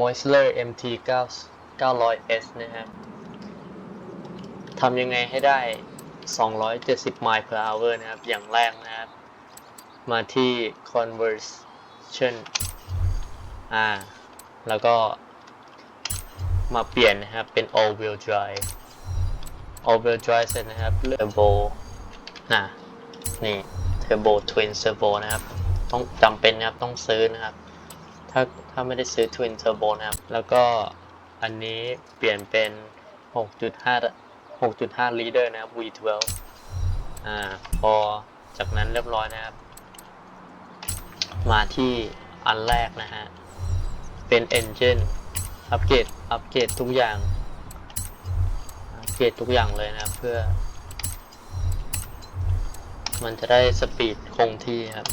Moisler MT 9 900S นะครับทำยังไงให้ได้ 270 miles per hour นะครับ อย่างแรกนะครับ มาที่ conversion อ่า แล้วก็มาเปลี่ยนนะครับ เป็น all wheel drive all wheel drive เสร็จนะครับ เลือก turbo น่ะนี่ turbo twin turbo นะครับ ต้องจำเป็นนะครับ ต้องซื้อนะครับ ถ้าถ้าไม่ได้ซื้อ twin turbo นะครับ แล้วก็อันนี้เปลี่ยนเป็น 6.5 6.5 liter นะครับ V12 อ่า พอจากนั้นเรียบร้อยนะครับ มาที่อันแรกนะฮะ เป็น engine อัปเกรด อัปเกรดทุกอย่าง อัปเกรดทุกอย่างเลยนะครับเพื่อ มันจะได้สปีดคงที่ครับ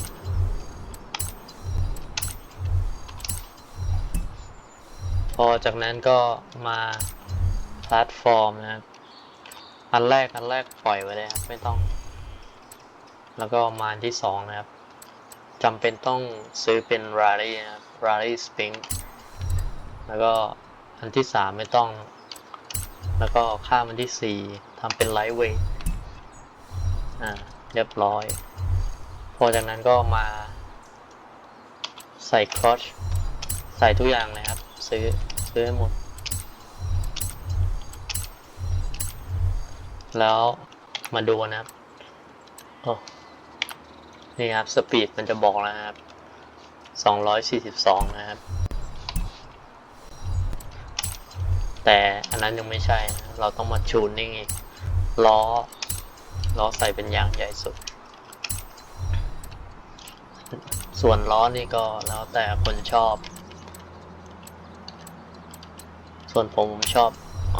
พอจากนั้นก็มาแพลตฟอร์มนะครับ อันแรกอันแรกปล่อยไว้เลยครับ ไม่ต้อง แล้วก็มาที่สองนะครับจำเป็นต้องซื้อเป็น r a l l y นะครับ r a l l y Spring แล้วก็อันที่สามไม่ต้อง แล้วก็ข้ามอันที่สี่ทำเป็น Lightweight อ่าเรียบร้อย พอจากนั้นก็มาใส่คลอชใส่ทุกอย่างเลยครับ ซื้อ ซื้อให้หมด แล้วมาดูนะครับโอ้นี่ครับ สปีดมันจะบอกแล้วนะครับ242นะครับ แต่อันนั้นยังไม่ใช่นะเราต้องมาชูนนิ่งอีกล้อ ล้อใส่เป็นยางใหญ่สุด ส่วนล้อนี่ก็แล้วแต่คนชอบ ส่วนผมผมชอบอ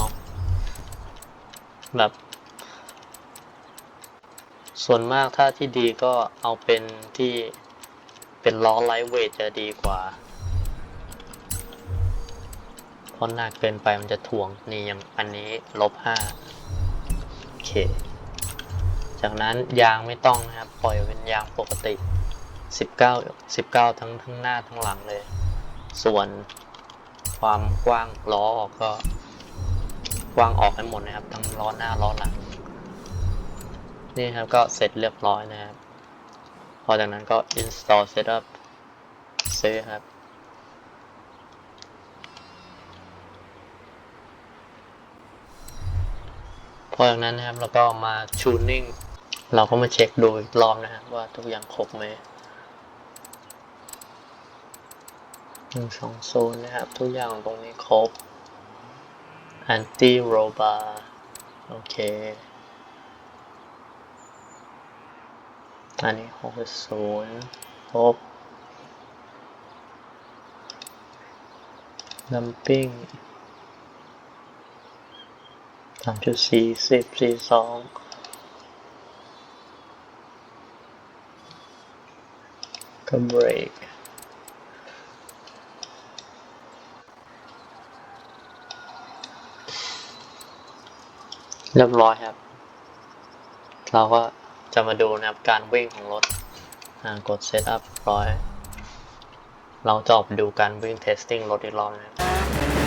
แบบ ส่วนมากถ้าที่ดีก็เอาเป็นที่เป็นล้อไลท์เวทจะดีกว่าเพราะหนักเกินไปมันจะถ่วงนี่ย่างอันนี้ลบห้าโอเค จากนั้นยางไม่ต้องนะครับ ปล่อยเป็นยางปกติ 19 19 ทั้งทั้งหน้าทั้งหลังเลย ส่วน ความกว้างล้อออกก็กว้างออกให้หมดนะครับ ทั้งล้อหน้าล้อหลังนี่ครับก็เสร็จเรียบร้อยนะครับ พอจากนั้นก็ install setup ซื้อครับพอจากนั้นนะครับเราก็มา tuning เราก็มาเช็คดูอีกรอบนะครับว่าทุกอย่างครบไหมห นึ่งสองโซนย์นะครับ ทุกอย่างตรงนี้ครบ anti robar โอเค อันนี้หกศูนย์ครบ dumping สามจุดสี่สิบสี่สองก็เบรก เรียบร้อยครับ เราก็จะมาดูนะครับการวิ่งของรถกดเซตอัพร้อย เราจะออกดูการวิ่งเทสติ้งรถอีกรอบนะครับ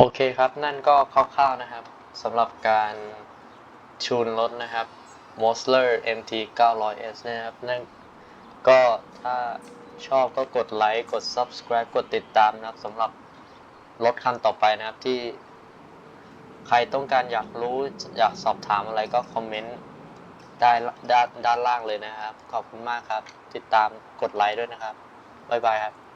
โอเคครับนั่นก็คร่าวๆนะครับสำหรับการชูนรถนะครับ Mosler MT 900S นะครับนั่นก็ถ้าชอบก็กดไลค์กด Subscribe กดติดตามนะครับสำหรับรถคันต่อไปนะครับที่ใครต้องการอยากรู้อยากสอบถามอะไรก็คอมเมนต์ได้ด้านด้านล่างเลยนะครับ ขอบคุณมากครับ ติดตามกดไลค์ด้วยนะครับ บ๊ายบายครับ